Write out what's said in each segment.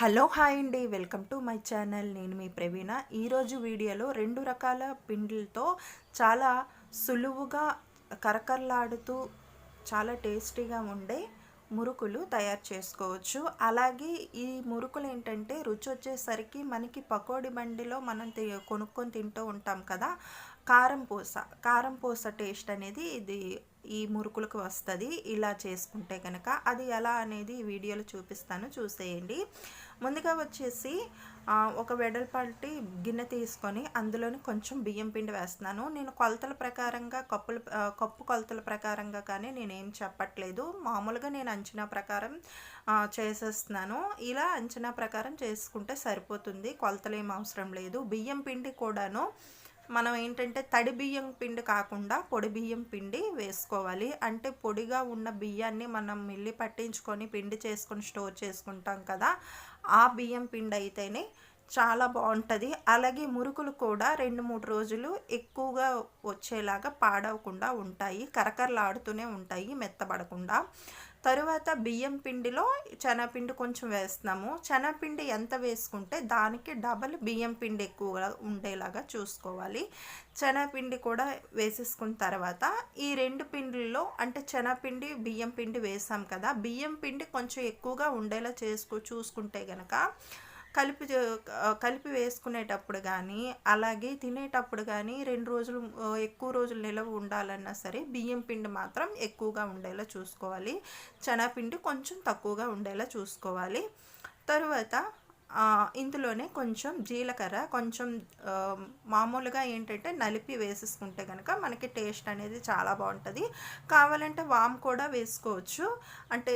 Hello hi అండి welcome to my channel. నేను మీ ప్రవీణ. ఈరోజు వీడియోలో రెండు రకాల పిండిలతో చాలా సులువుగా కరకరలాడుతూ చాలా టేస్టీగా ఉండే మురుకులు తయారు చేసుకోవచ్చు. అలాగే ఈ మురుకులు ఏంటంటే రుచి వచ్చేసరికి మనకి పకోడీ బండిలో మనం కొనుక్కొని తింటూ ఉంటాం కదా. కారం పూస కారం పూస టేస్ట్ అనేది ఇది ఈ మురుకులకు వస్తుంది. ఇలా చేసుకుంటే కనుక అది ఎలా అనేది వీడియోలో చూపిస్తాను చూసేయండి. ముందుగా వచ్చేసి ఒక వెడల్పాటి గిన్నె తీసుకొని అందులోని కొంచెం బియ్యం పిండి వేస్తున్నాను. నేను కొలతల ప్రకారంగా కప్పుల కప్పు కొలతల ప్రకారంగా కానీ నేనేం చెప్పట్లేదు. మామూలుగా నేను అంచనా ప్రకారం చేసేస్తున్నాను. ఇలా అంచనా ప్రకారం చేసుకుంటే సరిపోతుంది. కొలతలు ఏం అవసరం లేదు. బియ్యం పిండి కూడాను మనం ఏంటంటే తడి బియ్యం పిండి కాకుండా పొడి బియ్యం పిండి వేసుకోవాలి. అంటే పొడిగా ఉన్న బియ్యాన్ని మనం మిల్లి పట్టించుకొని పిండి చేసుకొని స్టోర్ చేసుకుంటాం కదా ఆ బియ్యం పిండి అయితేనే చాలా బాగుంటుంది. అలాగే మురుకులు కూడా రెండు మూడు రోజులు ఎక్కువగా వచ్చేలాగా పాడవకుండా ఉంటాయి. కరకరలాడుతూనే ఉంటాయి మెత్తబడకుండా. తరువాత బియ్యం పిండిలో శనగపిండి కొంచెం వేస్తున్నాము. శనగపిండి ఎంత వేసుకుంటే దానికి డబల్ బియ్యం పిండి ఎక్కువగా ఉండేలాగా చూసుకోవాలి. శనగపిండి కూడా వేసేసుకున్న తర్వాత ఈ రెండు పిండిల్లో అంటే శనగపిండి బియ్యం పిండి వేసాం కదా. బియ్యం పిండి కొంచెం ఎక్కువగా ఉండేలా చేసుకో చూసుకుంటే కనుక కలిపి కలిపి వేసుకునేటప్పుడు కానీ అలాగే తినేటప్పుడు కానీ రెండు రోజులు ఎక్కువ రోజులు నిలవ ఉండాలన్నా సరే బియ్యం పిండి మాత్రం ఎక్కువగా ఉండేలా చూసుకోవాలి. శనగపిండి కొంచెం తక్కువగా ఉండేలా చూసుకోవాలి. తరువాత ఇందులోనే కొంచెం జీలకర్ర కొంచెం మామూలుగా ఏంటంటే నలిపి వేసేసుకుంటే కనుక మనకి టేస్ట్ అనేది చాలా బాగుంటుంది. కావాలంటే వామ్ కూడా వేసుకోవచ్చు. అంటే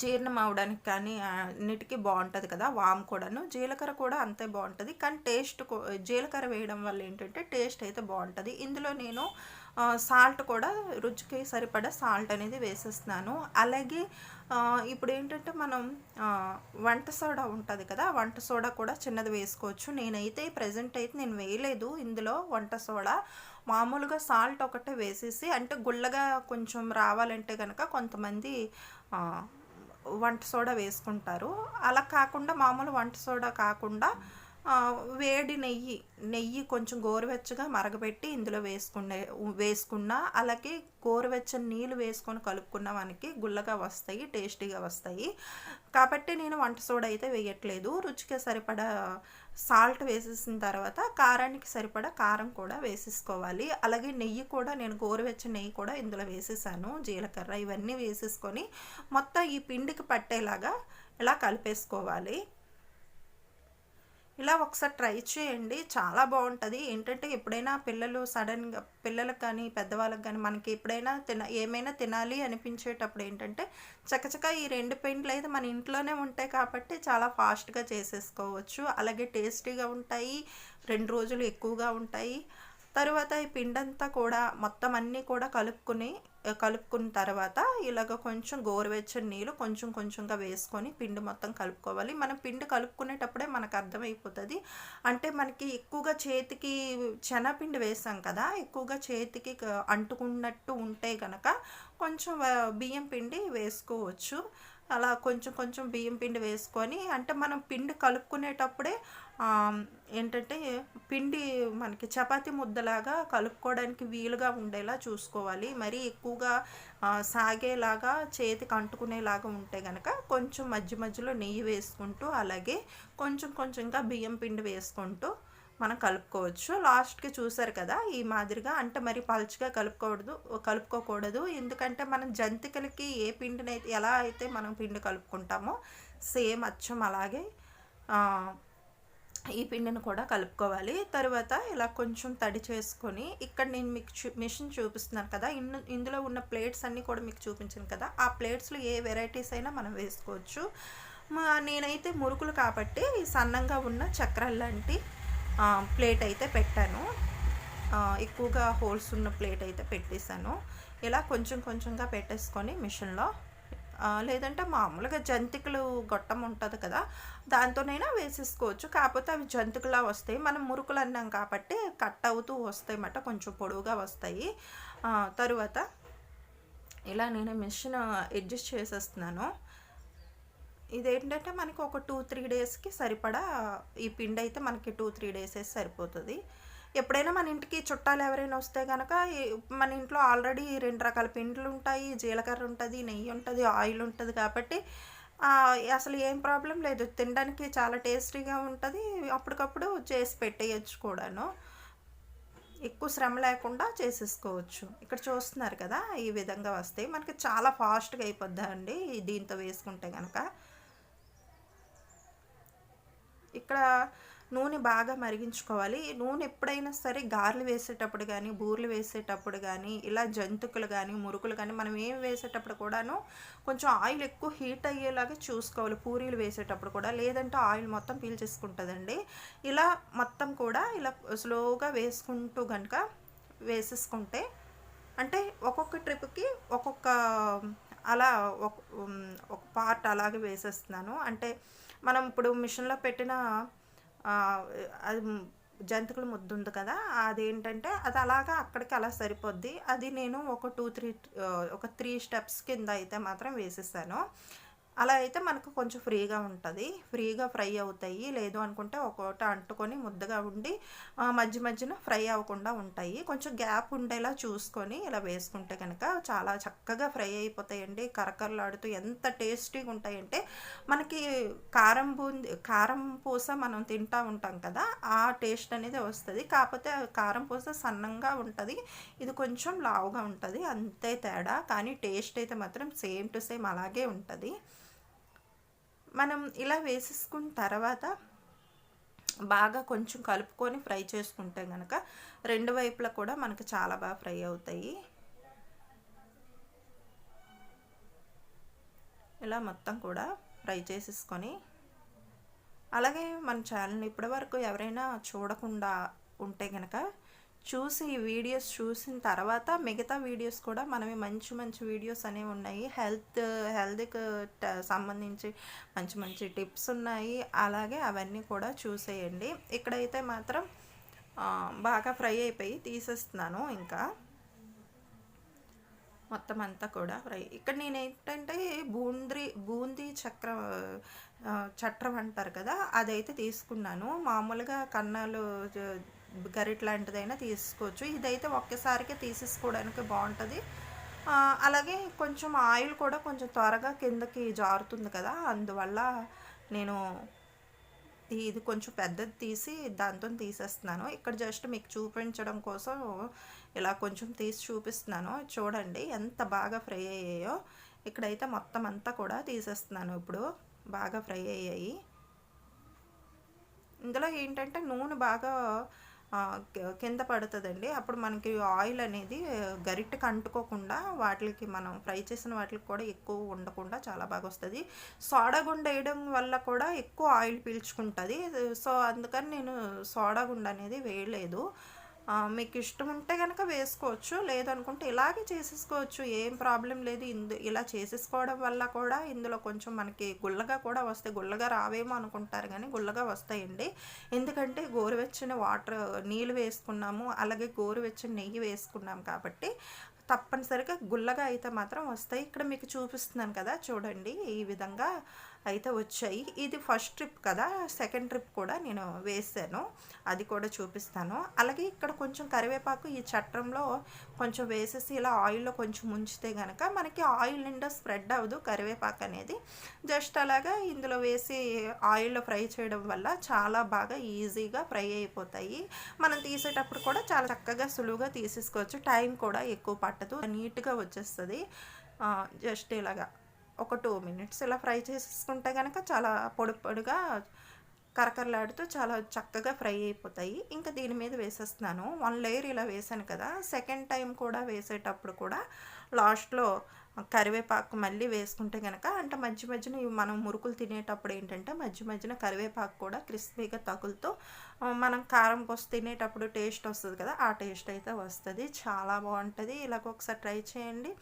జీర్ణం అవడానికి కానీ అన్నిటికీ బాగుంటుంది కదా వామ్ కూడాను. జీలకర్ర కూడా అంతే బాగుంటుంది. కానీ టేస్ట్ జీలకర్ర వేయడం వల్ల ఏంటంటే టేస్ట్ అయితే బాగుంటుంది. ఇందులో నేను సాల్ట్ కూడా రుచికి సరిపడా సాల్ట్ అనేది వేసేస్తున్నాను. అలాగే ఇప్పుడు ఏంటంటే మనం వంట సోడా ఉంటుంది కదా వంట సోడా కూడా చిన్నది వేసుకోవచ్చు. నేనైతే ప్రజెంట్ అయితే నేను వేయలేదు ఇందులో వంట సోడా. మామూలుగా సాల్ట్ ఒకటే వేసేసి అంటే గుల్లగా కొంచెం రావాలంటే కనుక కొంతమంది వంట సోడా వేసుకుంటారు. అలా కాకుండా మామూలు వంట సోడా కాకుండా వేడి నెయ్యి నెయ్యి కొంచెం గోరువెచ్చగా మరగబెట్టి ఇందులో వేసుకునే వేసుకున్న అలాగే గోరువెచ్చని నీళ్ళు వేసుకొని కలుపుకున్న మనకి గుల్లగా వస్తాయి టేస్టీగా వస్తాయి. కాబట్టి నేను వంట సోడా అయితే వేయట్లేదు. రుచికి సరిపడా సాల్ట్ వేసేసిన తర్వాత కారానికి సరిపడా కారం కూడా వేసేసుకోవాలి. అలాగే నెయ్యి కూడా నేను గోరువెచ్చని నెయ్యి కూడా ఇందులో వేసేసాను. జీలకర్ర ఇవన్నీ వేసేసుకొని మొత్తం ఈ పిండికి పట్టేలాగా ఇలా కలిపేసుకోవాలి. ఇలా ఒకసారి ట్రై చేయండి. చాలా బాగుంటుంది. ఏంటంటే ఎప్పుడైనా పిల్లలు సడన్గా పిల్లలకు కానీ పెద్దవాళ్ళకి కానీ మనకి ఎప్పుడైనా తిన ఏమైనా తినాలి అనిపించేటప్పుడు ఏంటంటే చకచక ఈ రెండు పెయింట్లు అయితే మన ఇంట్లోనే ఉంటాయి కాబట్టి చాలా ఫాస్ట్గా చేసేసుకోవచ్చు. అలాగే టేస్టీగా ఉంటాయి. రెండు రోజులు ఎక్కువగా ఉంటాయి. తర్వాత ఈ పిండంతా కూడా మొత్తం అన్నీ కూడా కలుపుకుని కలుపుకున్న తర్వాత ఇలాగ కొంచెం గోరువెచ్చని నీళ్ళు కొంచెం కొంచెంగా వేసుకొని పిండి మొత్తం కలుపుకోవాలి. మనం పిండి కలుపుకునేటప్పుడే మనకు అర్థమైపోతుంది. అంటే మనకి ఎక్కువగా చేతికి శనగపిండి వేసాం కదా ఎక్కువగా చేతికి అంటుకున్నట్టు ఉంటే కనుక కొంచెం బియ్యం పిండి వేసుకోవచ్చు. అలా కొంచెం కొంచెం బియ్యం పిండి వేసుకొని అంటే మనం పిండి కలుపుకునేటప్పుడే ఏంటంటే పిండి మనకి చపాతి ముద్దలాగా కలుపుకోవడానికి వీలుగా ఉండేలా చూసుకోవాలి. మరీ ఎక్కువగా సాగేలాగా చేతికి అంటుకునేలాగా ఉంటే కనుక కొంచెం మధ్య మధ్యలో నెయ్యి వేసుకుంటూ అలాగే కొంచెం కొంచెంగా బియ్యం పిండి వేసుకుంటూ మనం కలుపుకోవచ్చు. లాస్ట్కి చూసారు కదా ఈ మాదిరిగా అంటే మరి పలుచగా కలుపుకూడదు కలుపుకోకూడదు. ఎందుకంటే మనం జంతికలకి ఏ పిండిని అయితే ఎలా అయితే మనం పిండి కలుపుకుంటామో సేమ్ అచ్చం అలాగే ఈ పిండిని కూడా కలుపుకోవాలి. తర్వాత ఇలా కొంచెం తడి చేసుకొని ఇక్కడ నేను మీకు చూ మిషన్ చూపిస్తున్నాను కదా ఇన్ ఇందులో ఉన్న ప్లేట్స్ అన్నీ కూడా మీకు చూపించాను కదా ఆ ప్లేట్స్లో ఏ వెరైటీస్ అయినా మనం వేసుకోవచ్చు. మా నేనైతే మురుకులు కాబట్టి సన్నంగా ఉన్న చక్రాలు లాంటి ప్లేట్ అయితే పెట్టాను. ఎక్కువగా హోల్స్ ఉన్న ప్లేట్ అయితే పెట్టేశాను. ఇలా కొంచెం కొంచెంగా పెట్టేసుకొని మిషన్లో లేదంటే మామూలుగా జంతికలు గొట్టం ఉంటుంది కదా దాంతోనైనా వేసేసుకోవచ్చు. కాకపోతే అవి జంతికలా వస్తాయి. మనం మురుకులు అన్నాం కాబట్టి కట్ అవుతూ వస్తాయి అన్నమాట కొంచెం పొడవుగా వస్తాయి. తరువాత ఇలా నేను మిషన్ అడ్జస్ట్ చేసేస్తున్నాను. ఇదేంటంటే మనకి ఒక టూ త్రీ డేస్కి సరిపడా ఈ పిండి అయితే మనకి టూ త్రీ డేస్ అయితే సరిపోతుంది. ఎప్పుడైనా మన ఇంటికి చుట్టాలు ఎవరైనా వస్తే కనుక మన ఇంట్లో ఆల్రెడీ రెండు రకాల పిండిలు ఉంటాయి. జీలకర్ర ఉంటుంది నెయ్యి ఉంటుంది ఆయిల్ ఉంటుంది కాబట్టి అసలు ఏం ప్రాబ్లం లేదు. తినడానికి చాలా టేస్టీగా ఉంటుంది. అప్పటికప్పుడు చేసి పెట్టేయచ్చు కూడాను. ఎక్కువ శ్రమ లేకుండా చేసేసుకోవచ్చు. ఇక్కడ చూస్తున్నారు కదా ఈ విధంగా వస్తాయి మనకి చాలా ఫాస్ట్గా అయిపోద్దా అండి దీంతో వేసుకుంటే కనుక ఇక్కడ నూనె బాగా మరిగించుకోవాలి. నూనె ఎప్పుడైనా సరే గారెలు వేసేటప్పుడు కానీ బూర్లు వేసేటప్పుడు కానీ ఇలా జంతుకులు కానీ మురుకులు కానీ మనం ఏం వేసేటప్పుడు కూడాను కొంచెం ఆయిల్ ఎక్కువ హీట్ అయ్యేలాగా చూసుకోవాలి. పూరీలు వేసేటప్పుడు కూడా లేదంటే ఆయిల్ మొత్తం పీల్చేసుకుంటుందండి. ఇలా మొత్తం కూడా ఇలా స్లోగా వేసుకుంటూ కనుక వేసేసుకుంటే అంటే ఒక్కొక్క ట్రిప్కి ఒక్కొక్క అలా ఒక పార్ట్ అలాగే వేసేస్తున్నాను. అంటే మనం ఇప్పుడు మిషన్లో పెట్టిన అది జంతికల ముద్ద ఉంది కదా అదేంటంటే అది అలాగా అక్కడికి అలా సరిపోద్ది. అది నేను ఒక టూ త్రీ ఒక త్రీ స్టెప్స్ కింద అయితే మాత్రం వేసేసాను. అలా అయితే మనకు కొంచెం ఫ్రీగా ఉంటుంది. ఫ్రీగా ఫ్రై అవుతాయి. లేదు అనుకుంటే ఒక్కోట అంటుకొని ముద్దగా ఉండి మధ్య మధ్యన ఫ్రై అవ్వకుండా ఉంటాయి. కొంచెం గ్యాప్ ఉండేలా చూసుకొని ఇలా వేసుకుంటే కనుక చాలా చక్కగా ఫ్రై అయిపోతాయండి. కరకరలాడుతూ ఎంత టేస్టీగా ఉంటాయంటే మనకి కారం బూంది కారం పూస మనం తింటూ ఉంటాం కదా ఆ టేస్ట్ అనేది వస్తుంది. కాకపోతే కారం పూస సన్నంగా ఉంటుంది. ఇది కొంచెం లావుగా ఉంటుంది. అంతే తేడా. కానీ టేస్ట్ అయితే మాత్రం సేమ్ టు సేమ్ అలాగే ఉంటుంది. మనం ఇలా వేసేసుకున్న తర్వాత బాగా కొంచెం కలుపుకొని ఫ్రై చేసుకుంటే కనుక రెండు వైపులా కూడా మనకు చాలా బాగా ఫ్రై అవుతాయి. ఇలా మొత్తం కూడా ఫ్రై చేసేసుకొని అలాగే మన ఛానల్ని ఇప్పటివరకు ఎవరైనా చూడకుండా ఉంటే కనుక చూసి ఈ వీడియోస్ చూసిన తర్వాత మిగతా వీడియోస్ కూడా మనవి మంచి మంచి వీడియోస్ అనేవి ఉన్నాయి. హెల్త్ హెల్త్కి సంబంధించి మంచి మంచి టిప్స్ ఉన్నాయి. అలాగే అవన్నీ కూడా చూసేయండి. ఇక్కడైతే మాత్రం బాగా ఫ్రై అయిపోయి తీసేస్తున్నాను ఇంకా. మొత్తం అంతా కూడా ఫ్రై. ఇక్కడ నేను ఏంటంటే బూంద్రి బూందీ చక్ర చట్రం అంటారు కదా అదైతే తీసుకున్నాను. మామూలుగా కన్నాలు గరిట్ లాంటిదైనా తీసుకోవచ్చు. ఇదైతే ఒక్కసారికే తీసేసుకోవడానికి బాగుంటుంది అలాగే కొంచెం ఆయిల్ కూడా కొంచెం త్వరగా కిందకి జారుతుంది కదా అందువల్ల నేను ఇది కొంచెం పెద్దది తీసి దాంతో తీసేస్తున్నాను. ఇక్కడ జస్ట్ మీకు చూపించడం కోసం ఇలా కొంచెం తీసి చూపిస్తున్నాను. చూడండి ఎంత బాగా ఫ్రై అయ్యాయో. ఇక్కడైతే మొత్తం అంతా కూడా తీసేస్తున్నాను ఇప్పుడు. బాగా ఫ్రై అయ్యాయి. ఇందులో ఏంటంటే నూనె బాగా కింద పడుతుందండి. అప్పుడు మనకి ఆయిల్ అనేది గరిటెకి అంటుకోకుండా వాటికి మనం ఫ్రై చేసిన వాటికి కూడా ఎక్కువ ఉండకుండా చాలా బాగా వస్తుంది. సోడా గుండ వేయడం వల్ల కూడా ఎక్కువ ఆయిల్ పీల్చుకుంటుంది. సో అందుకని నేను సోడా గుండ అనేది వేయలేదు. మీకు ఇష్టం ఉంటే కనుక వేసుకోవచ్చు లేదనుకుంటే ఇలాగే చేసేసుకోవచ్చు ఏం ప్రాబ్లం లేదు. ఇందు ఇలా చేసేసుకోవడం వల్ల కూడా ఇందులో కొంచెం మనకి గుల్లగా కూడా వస్తాయి. గుల్లగా రావేమో అనుకుంటారు కానీ గుల్లగా వస్తాయండి. ఎందుకంటే గోరువెచ్చని వాటర్ నీళ్ళు వేసుకున్నాము అలాగే గోరువెచ్చని నెయ్యి వేసుకున్నాం కాబట్టి తప్పనిసరిగా గుల్లగా అయితే మాత్రం వస్తాయి. ఇక్కడ మీకు చూపిస్తున్నాను కదా చూడండి ఈ విధంగా అయితే వచ్చాయి. ఇది ఫస్ట్ ట్రిప్ కదా. సెకండ్ ట్రిప్ కూడా నేను వేసాను. అది కూడా చూపిస్తాను. అలాగే ఇక్కడ కొంచెం కరివేపాకు ఈ చట్రంలో కొంచెం వేసేసి ఇలా ఆయిల్లో కొంచెం ముంచితే కనుక మనకి ఆయిల్ నిండా స్ప్రెడ్ అవ్వదు కరివేపాకు అనేది. జస్ట్ అలాగా ఇందులో వేసి ఆయిల్లో ఫ్రై చేయడం వల్ల చాలా బాగా ఈజీగా ఫ్రై అయిపోతాయి. మనం తీసేటప్పుడు కూడా చాలా చక్కగా సులువుగా తీసేసుకోవచ్చు. టైం కూడా ఎక్కువ పట్టదు. నీట్గా వచ్చేస్తుంది. జస్ట్ ఇలాగా. ఒక టూ మినిట్స్ ఇలా ఫ్రై చేసుకుంటే కనుక చాలా పొడి పొడిగా కరకరలాడుతూ చాలా చక్కగా ఫ్రై అయిపోతాయి. ఇంకా దీని మీద వేసేస్తున్నాను. వన్ లేయర్ ఇలా వేసాను కదా సెకండ్ టైం కూడా వేసేటప్పుడు కూడా లాస్ట్లో కరివేపాకు మళ్ళీ వేసుకుంటే కనుక అంటే మధ్య మధ్యన మనం మురుకులు తినేటప్పుడు ఏంటంటే మధ్య మధ్యన కరివేపాకు కూడా క్రిస్పీగా తగులుతూ మనం కారం కోసం తినేటప్పుడు టేస్ట్ వస్తుంది కదా ఆ టేస్ట్ అయితే వస్తుంది. చాలా బాగుంటుంది. ఇలాగ ఒకసారి ట్రై చేయండి.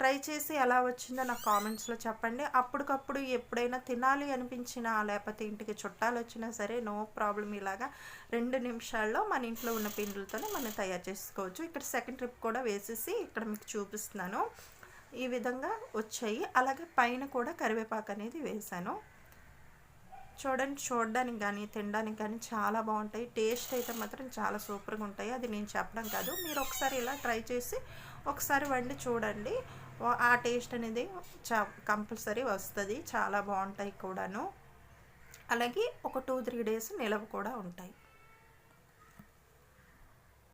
ట్రై చేసి ఎలా వచ్చిందో నాకు కామెంట్స్లో చెప్పండి. అప్పటికప్పుడు ఎప్పుడైనా తినాలి అనిపించినా లేకపోతే ఇంటికి చుట్టాలు వచ్చినా సరే నో ప్రాబ్లం ఇలాగా రెండు నిమిషాల్లో మన ఇంట్లో ఉన్న పిండిలతోనే మనం తయారు చేసుకోవచ్చు. ఇక్కడ సెకండ్ ట్రిప్ కూడా వేసేసి ఇక్కడ మీకు చూపిస్తున్నాను. ఈ విధంగా వచ్చాయి. అలాగే పైన కూడా కరివేపాకు అనేది వేసాను చూడండి చూడడానికి కానీ తినడానికి కానీ చాలా బాగుంటాయి. టేస్ట్ అయితే మాత్రం చాలా సూపర్గా ఉంటాయి. అది నేను చెప్పడం కాదు. మీరు ఒకసారి ఇలా ట్రై చేసి ఒకసారి వండి చూడండి. ఆ టేస్ట్ అనేది చా కంపల్సరీ వస్తుంది. చాలా బాగుంటాయి కూడాను. అలాగే ఒక టూ త్రీ డేస్ నిలవ కూడా ఉంటాయి.